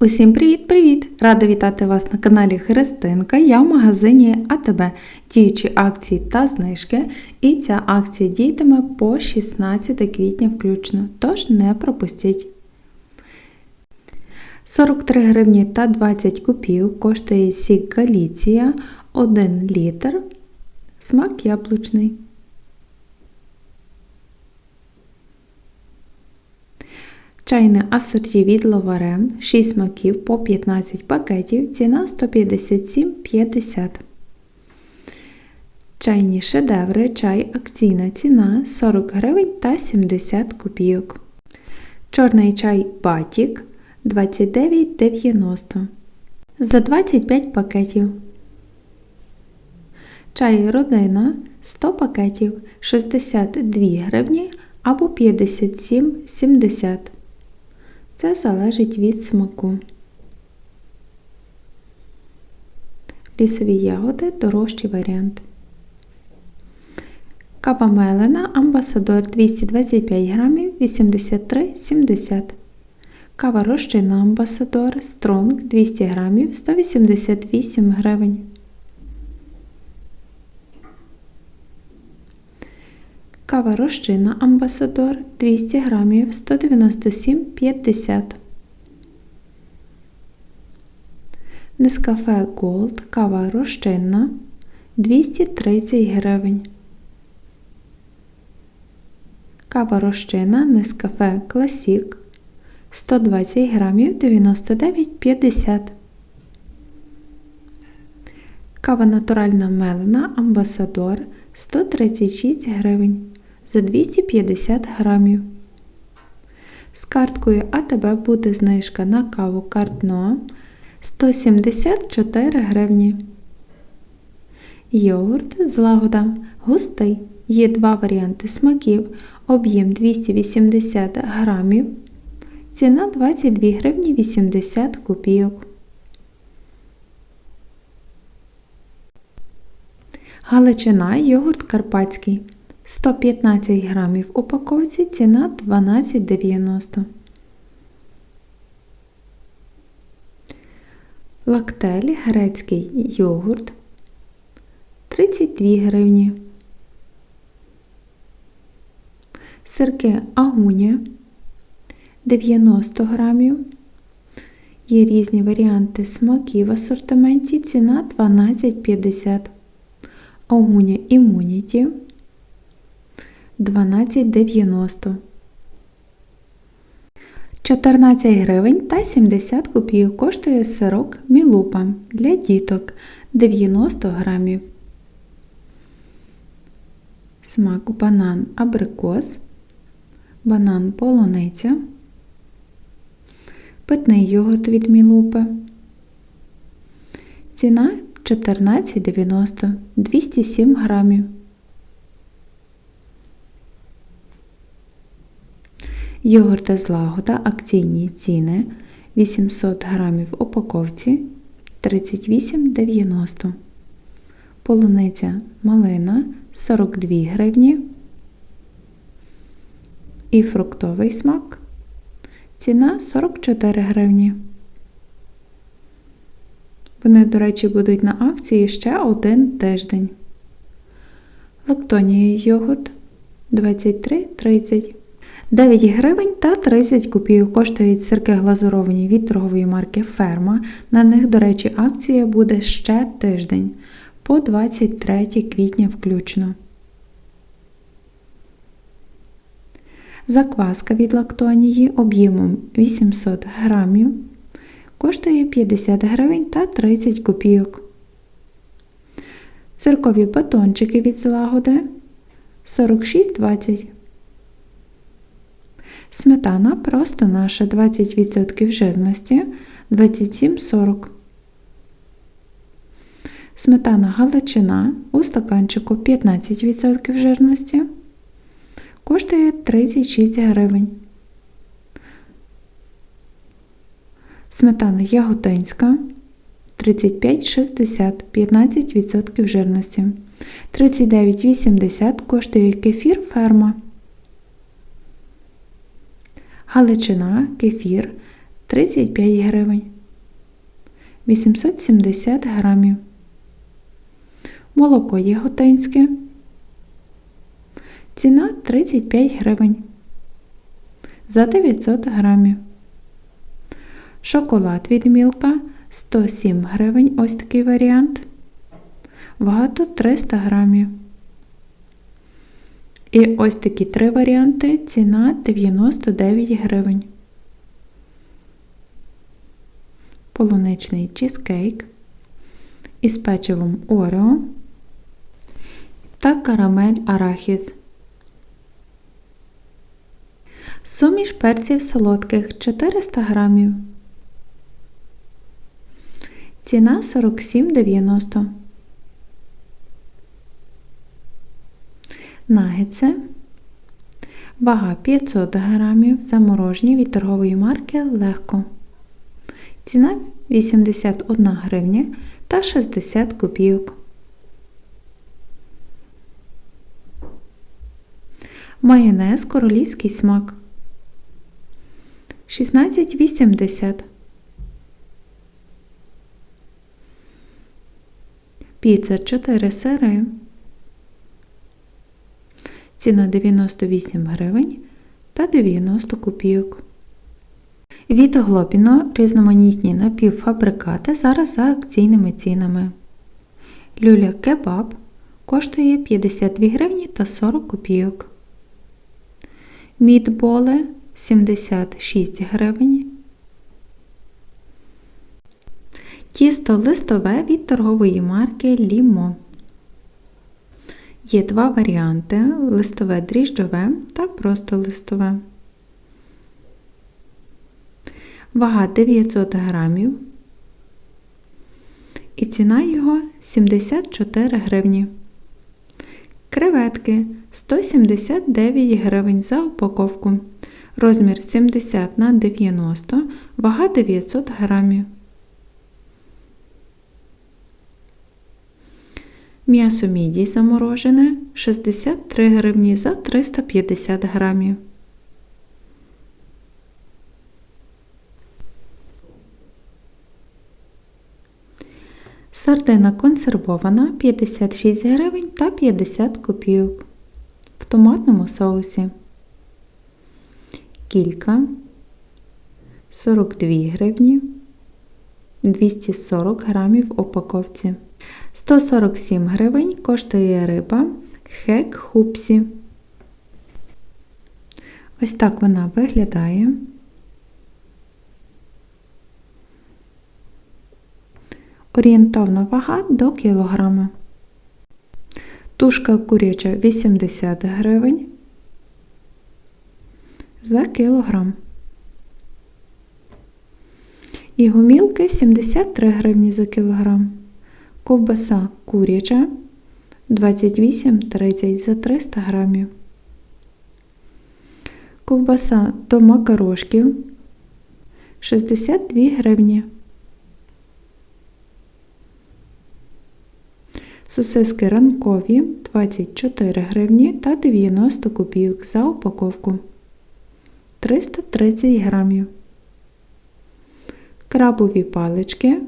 Усім привіт-привіт! Рада вітати вас на каналі Христинка. Я в магазині АТБ, діючі акції та знижки. І ця акція діятиме по 16 квітня включно, тож не пропустіть. 43 гривні та 20 копійок коштує сік Галіція 1 літр. Смак яблучний. Чайне асорті від Ловарем 6 смаків по 15 пакетів, ціна 157,50. Чайні шедеври, чай акційна ціна 40 гривень та 70 копійок. Чорний чай Батік 29,90 за 25 пакетів. Чай родина 100 пакетів 62 гривні або 57,70 це залежить від смаку. Лісові ягоди дорожчий варіант. Кава мелена Амбасадор 225 грамів 83,70 Кава розчинна Амбасадор Стронг 200 грамів 188 гривень. Кава розчинна Амбасадор 200 грамів 197,50 Нескафе Голд кава розчинна 230 гривень. Кава розчинна Нескафе Класік 120 грамів 99,50 Кава натуральна мелена Амбасадор 136 гривень за 250 грамів. З карткою АТБ буде знижка на каву Картно 174 гривні. Йогурт злагода густий. Є два варіанти смаків. Об'єм 280 грамів. Ціна 22 гривні 80 копійок. Галичина йогурт карпатський 115 грамів в упаковці, ціна 12,90. Лактель грецький йогурт 32 гривні. Сирки агуня 90 грамів. Є різні варіанти смаків в асортименті, ціна 12,50 Огуня Immunity 12,90 14 гривень та 70 копійок коштує сирок Мілупа для діток 90 грамів. Смак банан абрикос, банан полуниця, питний йогурт від Мілупи. Ціна 14,90 207 грамів. Йогурти злагода акційні ціни 800 грамів в упаковці 38,90 Полуниця малина 42 гривні. І фруктовий смак. Ціна 44 гривні. Вони, до речі, будуть на акції ще один тиждень. Лактонія йогурт 23,30 9 гривень та 30 копійок коштують сирки глазуровані від торгової марки Ферма. На них, до речі, акція буде ще тиждень по 23 квітня включно. Закваска від лактонії об'ємом 800 грамів коштує 50 гривень та 30 копійок. Циркові батончики від злагоди 46,20. Сметана просто наша 20% жирності 27,40. Сметана галичина у стаканчику 15% жирності коштує 36 гривень. Сметана яготинська 35,60 15% жирності. 39,80 коштує кефір ферма. Галичина, кефір 35 гривень. 870 грамів. Молоко яготинське. Ціна 35 гривень. За 900 грамів. Шоколад від мілка 107 гривень. Ось такий варіант. Вага тут 300 грамів. І ось такі три варіанти. Ціна 99 гривень. Полуничний чизкейк із печивом Орео та карамель арахіс. Суміш перців солодких 400 грамів. Ціна 47,90. Нагетси. Вага 500 грамів. Заморожені від торгової марки Легко. Ціна 81 гривня та 60 копійок. Майонез королівський смак 16,80. Піца 4 сири. Ціна 98 гривень та 90 копійок. Від Глобіно різноманітні напівфабрикати зараз за акційними цінами. Люля кебаб коштує 52 гривні та 40 копійок. Мідболи 76 гривень. Тісто листове від торгової марки Лімо. Є два варіанти: листове дріжджове та просто листове. Вага 900 грамів. І ціна його 74 гривні. Креветки 179 гривень за упаковку. Розмір 70 на 90, вага 900 грамів. М'ясо міді заморожене 63 гривні за 350 грамів. Сардина консервована 56 гривень та 50 копійок. В томатному соусі. Кілька 42 гривні 240 грамів в упаковці. 147 гривень коштує риба хек хупсі. Ось так вона виглядає. Орієнтовна вага до кілограма. Тушка куряча 80 гривень за кілограм. І гумілки 73 гривні за кілограм. Ковбаса куряча 28-30 за 300 грамів. Ковбаса до макарошків 62 гривні. Сосиски ранкові 24 гривні та 90 копійок за упаковку 330 грамів. Крабові палички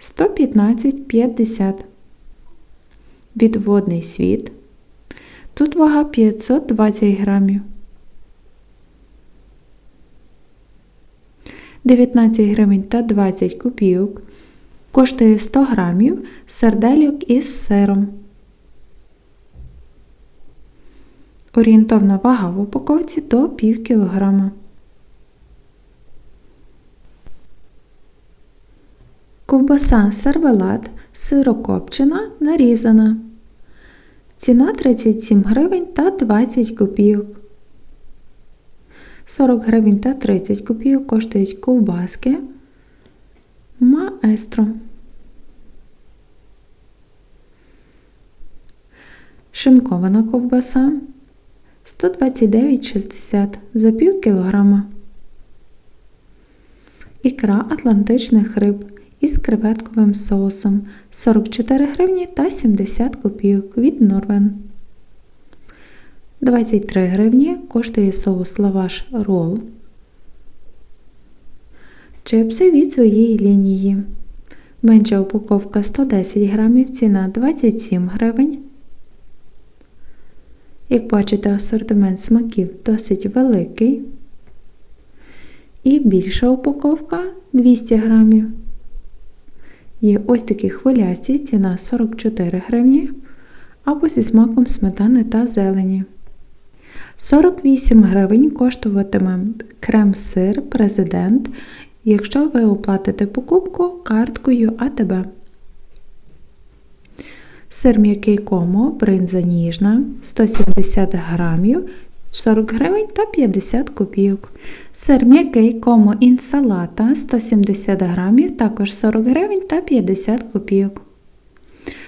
115,50. Відводний світ. Тут вага 520 грамів. 19 гривень та 20 копійок. Коштує 100 грамів сардельок із сиром. Орієнтовна вага в упаковці до пів кілограма. Ковбаса сервелат сирокопчена нарізана. Ціна 37 гривень та 20 копійок. 40 гривень та 30 копійок коштують ковбаски. Маестро. Шинкована ковбаса 129,60 за пів кілограма. Ікра атлантичних риб із креветковим соусом 44 гривні та 70 копійок від Норвен. 23 гривні коштує соус лаваш рол. Чипси від своєї лінії. Менша упаковка 110 грамів, ціна 27 гривень. Як бачите, асортимент смаків досить великий. І більша упаковка 200 грамів. Є ось такі хвилясті, ціна 44 гривні, або зі смаком сметани та зелені. 48 гривень коштуватиме крем-сир президент, якщо ви оплатите покупку карткою АТБ. Сир м'який комо, бринза ніжна, 170 грамів, 40 гривень та 50 копійок. Сир м'який комо інсалата 170 грамів, також 40 гривень та 50 копійок.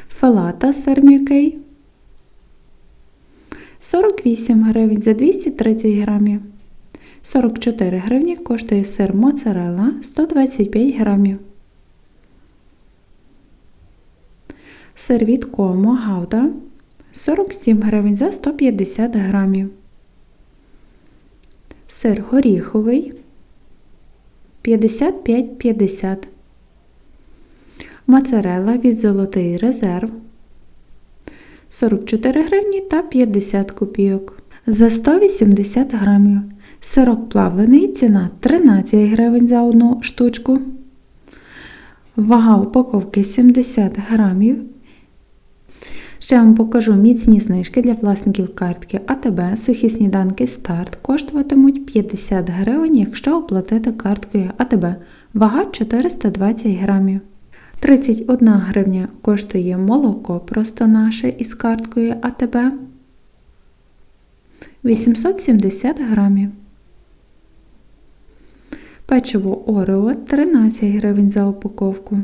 Фелата сир м'який 48 гривень за 230 грамів. 44 гривні коштує сир моцарелла 125 грамів. Сир від комо гауда 47 гривень за 150 грамів. Сир горіховий 55,50. Моцарелла від золотий резерв 44 гривні та 50 копійок. За 180 грамів. Сирок плавлений ціна 13 гривень за одну штучку. Вага упаковки 70 грамів. Ще вам покажу міцні знижки для власників картки АТБ. Сухі сніданки старт коштуватимуть 50 гривень, якщо оплатити карткою АТБ. Вага 420 грамів. 31 гривня коштує молоко просто наше із карткою АТБ. 870 грамів. Печиво Орео 13 гривень за упаковку.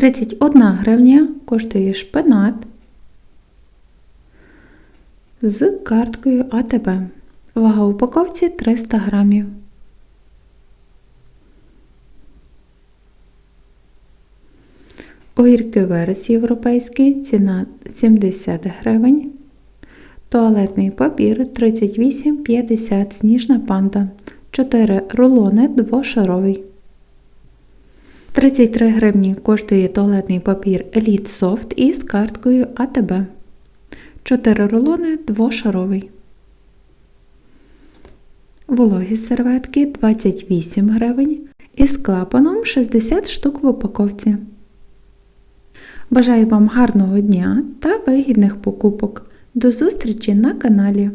Тридцять одна гривня коштує шпинат з карткою АТБ. Вага упаковці 300 грамів. Огірки верес європейський, ціна 70 гривень. Туалетний папір 38,50 сніжна панда. 4 рулони двошаровий. 33 гривні коштує туалетний папір Elite Soft із карткою АТБ. 4 рулони двошаровий. Вологі серветки 28 гривень із клапаном 60 штук в упаковці. Бажаю вам гарного дня та вигідних покупок. До зустрічі на каналі!